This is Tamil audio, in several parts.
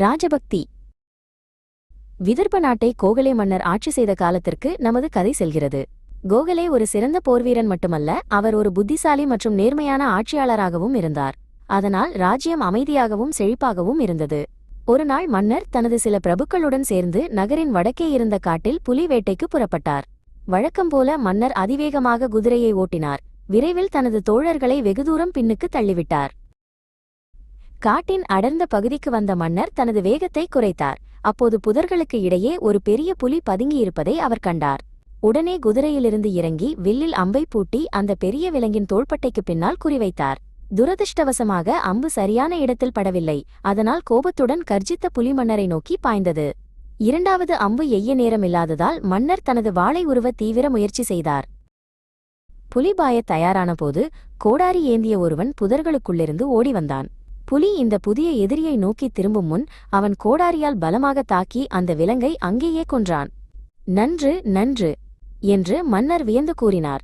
ராஜபக்தி. விதர்ப நாட்டை கோகலே மன்னர் ஆட்சி செய்த காலத்திற்கு நமது கதை செல்கிறது. கோகலே ஒரு சிறந்த போர்வீரன் மட்டுமல்ல அவர் ஒரு புத்திசாலி மற்றும் நேர்மையான ஆட்சியாளராகவும் இருந்தார். அதனால் ராஜ்யம் அமைதியாகவும் செழிப்பாகவும் இருந்தது. ஒருநாள் மன்னர் தனது சில பிரபுக்களுடன் சேர்ந்து நகரின் வடக்கே இருந்த காட்டில் புலி வேட்டைக்கு புறப்பட்டார். வழக்கம்போல மன்னர் அதிவேகமாக குதிரையை ஓட்டினார். விரைவில் தனது தோழர்களை வெகுதூரம் பின்னுக்கு தள்ளிவிட்டார். காட்டின் அடர்ந்த பகுதிக்கு வந்த மன்னர் தனது வேகத்தை குறைத்தார். அப்போது புதர்களுக்கு இடையே ஒரு பெரிய புலி பதுங்கியிருப்பதை அவர் கண்டார். உடனே குதிரையிலிருந்து இறங்கி வில்லில் அம்பை பூட்டி அந்த பெரிய விலங்கின் தோள்பட்டைக்கு பின்னால் குறிவைத்தார். துரதிர்ஷ்டவசமாக அம்பு சரியான இடத்தில் படவில்லை. அதனால் கோபத்துடன் கர்ஜித்த புலி மன்னரை நோக்கி பாய்ந்தது. இரண்டாவது அம்பு எய்ய நேரமில்லாததால் மன்னர் தனது வாளை உருவ தீவிர முயற்சி செய்தார். புலிபாய தயாரானபோது கோடாரி ஏந்திய ஒருவன் புதர்களுக்குள்ளிருந்து ஓடி வந்தான். புலி இந்த புதிய எதிரியை நோக்கி திரும்பும் முன் அவன் கோடாரியால் பலமாக தாக்கி அந்த விலங்கை அங்கேயே கொன்றான். நன்று நன்று என்று மன்னர் வியந்து கூறினார்.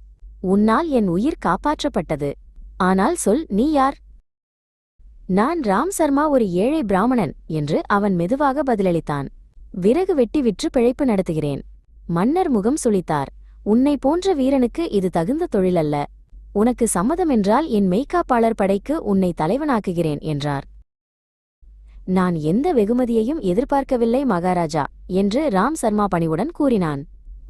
உன்னால் என் உயிர் காப்பாற்றப்பட்டது. ஆனால் சொல் நீ யார்? நான் ராம் சர்மா ஒரு ஏழை பிராமணன் என்று அவன் மெதுவாக பதிலளித்தான். விறகு வெட்டி விற்று பிழைப்பு நடத்துகிறேன் மன்னர் முகம் சுளித்தார். உன்னை போன்ற வீரனுக்கு இது தகுந்த தொழிலல்ல. உனக்கு சம்மதமென்றால் என் மெய்காப்பாளர் படைக்கு உன்னை தலைவனாக்குகிறேன் என்றார். நான் எந்த வெகுமதியையும் எதிர்பார்க்கவில்லை மகாராஜா என்று ராம் சர்மா பணிவுடன் கூறினான்.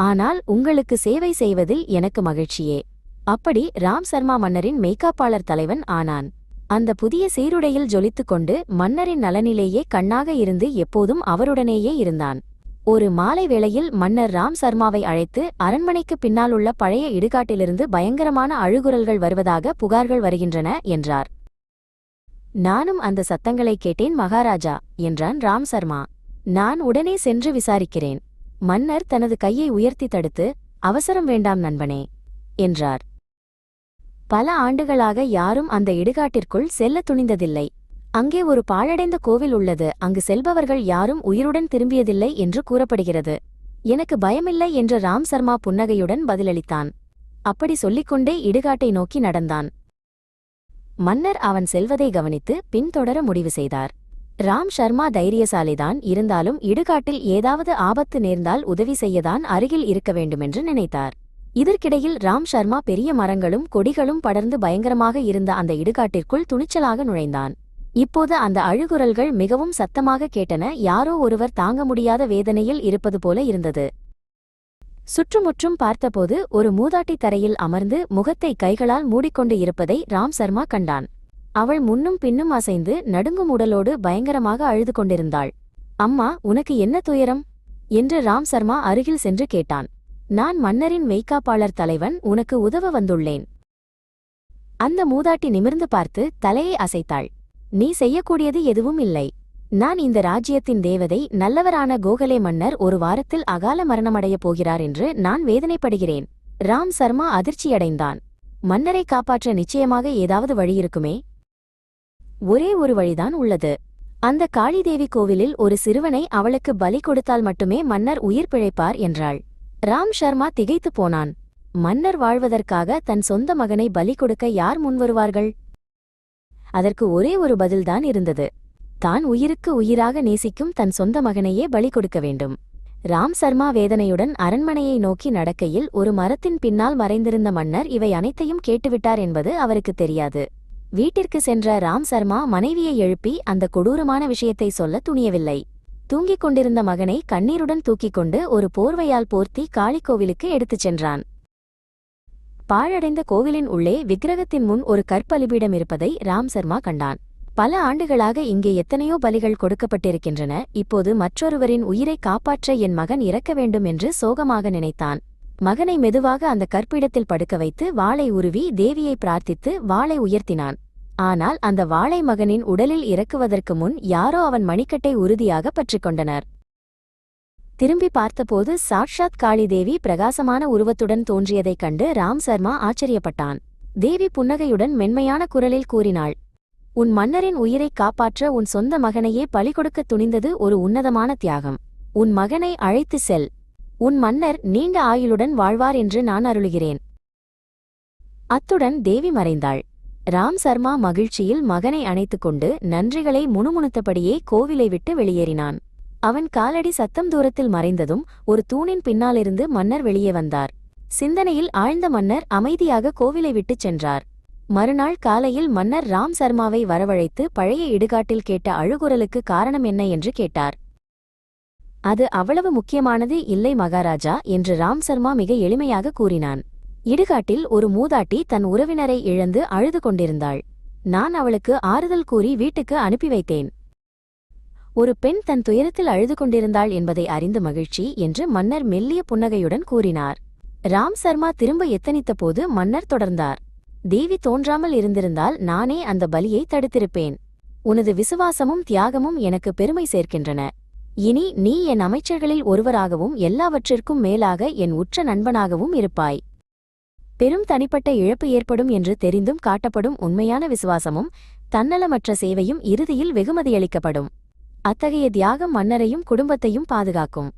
ஆனால் உங்களுக்கு சேவை செய்வதில் எனக்கு மகிழ்ச்சியே. அப்படி ராம் சர்மா மன்னரின் மெய்காப்பாளர் தலைவன் ஆனான். அந்த புதிய சீருடையில் ஜொலித்துக் கொண்டு மன்னரின் நலனிலேயே கண்ணாக இருந்து எப்போதும் அவருடனேயே இருந்தான். ஒரு மாலை வேளையில் மன்னர் ராம் சர்மாவை அழைத்து அரண்மனைக்கு பின்னால் உள்ள பழைய இடுகாட்டிலிருந்து பயங்கரமான அழுகுரல்கள் வருவதாக புகார்கள் வருகின்றன என்றார். நானும் அந்த சத்தங்களை கேட்டேன் மகாராஜா என்றான் ராம் சர்மா. நான் உடனே சென்று விசாரிக்கிறேன். மன்னர் தனது கையை உயர்த்தி தடுத்து அவசரம் வேண்டாம் நண்பனே என்றார். பல ஆண்டுகளாக யாரும் அந்த இடுகாட்டிற்குள் செல்ல துணிந்ததில்லை. அங்கே ஒரு பாழடைந்த கோவில் உள்ளது. அங்கு செல்பவர்கள் யாரும் உயிருடன் திரும்பியதில்லை என்று கூறப்படுகிறது. எனக்கு பயமில்லை என்று ராம் சர்மா புன்னகையுடன் பதிலளித்தான். அப்படி சொல்லிக்கொண்டே இடுகாட்டை நோக்கி நடந்தான். மன்னர் அவன் செல்வதை கவனித்து பின்தொடர முடிவு செய்தார். ராம் சர்மா தைரியசாலிதான். இருந்தாலும் இடுகாட்டில் ஏதாவது ஆபத்து நேர்ந்தால் உதவி செய்யதான் அருகில் இருக்க வேண்டுமென்று நினைத்தார். இதற்கிடையில் ராம் சர்மா பெரிய மரங்களும் கொடிகளும் படர்ந்து பயங்கரமாக இருந்த அந்த இடுகாட்டிற்குள் துணிச்சலாக நுழைந்தான். இப்போது அந்த அழுகுரல்கள் மிகவும் சத்தமாக கேட்டன. யாரோ ஒருவர் தாங்க முடியாத வேதனையில் இருப்பது போல இருந்தது. சுற்றுமுற்றும் பார்த்தபோது ஒரு மூதாட்டி தரையில் அமர்ந்து முகத்தை கைகளால் மூடிக்கொண்டு இருப்பதை ராம் சர்மா கண்டான். அவள் முன்னும் பின்னும் அசைந்து நடுங்கும் உடலோடு பயங்கரமாக அழுது கொண்டிருந்தாள். அம்மா உனக்கு என்ன துயரம் என்று ராம் சர்மா அருகில் சென்று கேட்டான். நான் மன்னரின் மெய்க்காப்பாளர் தலைவன் உனக்கு உதவ வந்துள்ளேன் அந்த மூதாட்டி நிமிர்ந்து பார்த்து தலையை அசைத்தாள். நீ செய்யக்கூடியது எதுவும் இல்லை. நான் இந்த ராஜ்யத்தின் தேவதை நல்லவரான கோகலே மன்னர் ஒரு வாரத்தில் அகால மரணமடையப் போகிறார் என்று நான் வேதனைப்படுகிறேன். ராம் சர்மா அதிர்ச்சியடைந்தான். மன்னரை காப்பாற்ற நிச்சயமாக ஏதாவது வழியிருக்குமே ஒரே ஒரு வழிதான் உள்ளது. அந்த காளிதேவி கோவிலில் ஒரு சிறுவனை அவளுக்கு பலி கொடுத்தால் மட்டுமே மன்னர் உயிர் பிழைப்பார் என்றாள். ராம் சர்மா திகைத்துப் போனான். மன்னர் வாழ்வதற்காக தன் சொந்த மகனை பலி கொடுக்க யார் முன்வருவார்கள்? அதற்கு ஒரே ஒரு பதில்தான் இருந்தது. தான் உயிருக்கு உயிராக நேசிக்கும் தன் சொந்த மகனையே பலி கொடுக்க வேண்டும். ராம் சர்மா வேதனையுடன் அரண்மனையை நோக்கி நடக்கையில் ஒரு மரத்தின் பின்னால் மறைந்திருந்த மன்னர் இவை அனைத்தையும் கேட்டுவிட்டார் என்பது அவருக்கு தெரியாது. வீட்டிற்கு சென்ற ராம் சர்மா மனைவியை எழுப்பி அந்த கொடூரமான விஷயத்தை சொல்ல துணியவில்லை. தூங்கிக் கொண்டிருந்த மகனை கண்ணீருடன் தூக்கிக் கொண்டு ஒரு போர்வையால் போர்த்தி காளிக்கோவிலுக்கு எடுத்துச் சென்றான். பாழடைந்த கோவிலின் உள்ளே விக்கிரகத்தின் முன் ஒரு கற்பலிபீடம் இருப்பதை ராம் சர்மா கண்டான். பல ஆண்டுகளாக இங்கே எத்தனையோ பலிகள் கொடுக்கப்பட்டிருக்கின்றன. இப்போது மற்றொருவரின் உயிரை காப்பாற்ற என் மகன் இறக்க வேண்டும் என்று சோகமாக நினைத்தான். மகனை மெதுவாக அந்த கற்பிடத்தில் படுக்க வைத்து வாளை உருவி தேவியை பிரார்த்தித்து வாளை உயர்த்தினான். ஆனால் அந்த வாளை மகனின் உடலில் இறக்குவதற்கு முன் யாரோ அவன் மணிக்கட்டை உறுதியாக பற்றிக் கொண்டனர். திரும்பி பார்த்தபோது சாட்சாத் காளிதேவி பிரகாசமான உருவத்துடன் தோன்றியதைக் கண்டு ராம் சர்மா ஆச்சரியப்பட்டான். தேவி புன்னகையுடன் மென்மையான குரலில் கூறினாள் உன் மன்னரின் உயிரைக் காப்பாற்ற உன் சொந்த மகனையே பழி கொடுக்கத் துணிந்தது ஒரு உன்னதமான தியாகம். உன் மகனை அழைத்து செல். உன் மன்னர் நீண்ட ஆயுளுடன் வாழ்வார் என்று நான் அருளுகிறேன் அத்துடன் தேவி மறைந்தாள். ராம் சர்மா மகிழ்ச்சியில் மகனை அணைத்துக் கொண்டு நன்றிகளை முணுமுணுத்தபடியே கோவிலை விட்டு வெளியேறினான். அவன் காலடி சத்தம் தூரத்தில் மறைந்ததும் ஒரு தூணின் பின்னாலிருந்து மன்னர் வெளியே வந்தார். சிந்தனையில் ஆழ்ந்த மன்னர் அமைதியாக கோவிலை விட்டுச் சென்றார். மறுநாள் காலையில் மன்னர் ராம் சர்மாவை வரவழைத்து பழைய இடுகாட்டில் கேட்ட அழுகுரலுக்கு காரணம் என்ன என்று கேட்டார். அது அவ்வளவு முக்கியமானது இல்லை மகாராஜா என்று ராம் சர்மா மிக எளிமையாக கூறினான். இடுகாட்டில் ஒரு மூதாட்டி தன் உறவினரை இழந்து அழுது கொண்டிருந்தாள். நான் அவளுக்கு ஆறுதல் கூறி வீட்டுக்கு அனுப்பி வைத்தேன். ஒரு பெண் தன் துயரத்தில் அழுது கொண்டிருந்தாள் என்பதை அறிந்து மகிழ்ச்சி என்று மன்னர் மெல்லிய புன்னகையுடன் கூறினார். ராம் சர்மா திரும்ப எத்தனித்தபோது மன்னர் தொடர்ந்தார். தேவி தோன்றாமல் இருந்திருந்தால் நானே அந்த பலியை தடுத்திருப்பேன். உனது விசுவாசமும் தியாகமும் எனக்கு பெருமை சேர்க்கின்றன. இனி நீ என் அமைச்சர்களில் ஒருவராகவும் எல்லாவற்றிற்கும் மேலாக என் உற்ற நண்பனாகவும் இருப்பாய். பெரும் தனிப்பட்ட இழப்பு ஏற்படும் என்று தெரிந்தும் காட்டப்படும் உண்மையான விசுவாசமும் தன்னலமற்ற சேவையும் இறுதியில் வெகுமதியளிக்கப்படும். அத்தகைய தியாகம் மன்னரையும் குடும்பத்தையும் பாதுகாக்கும்.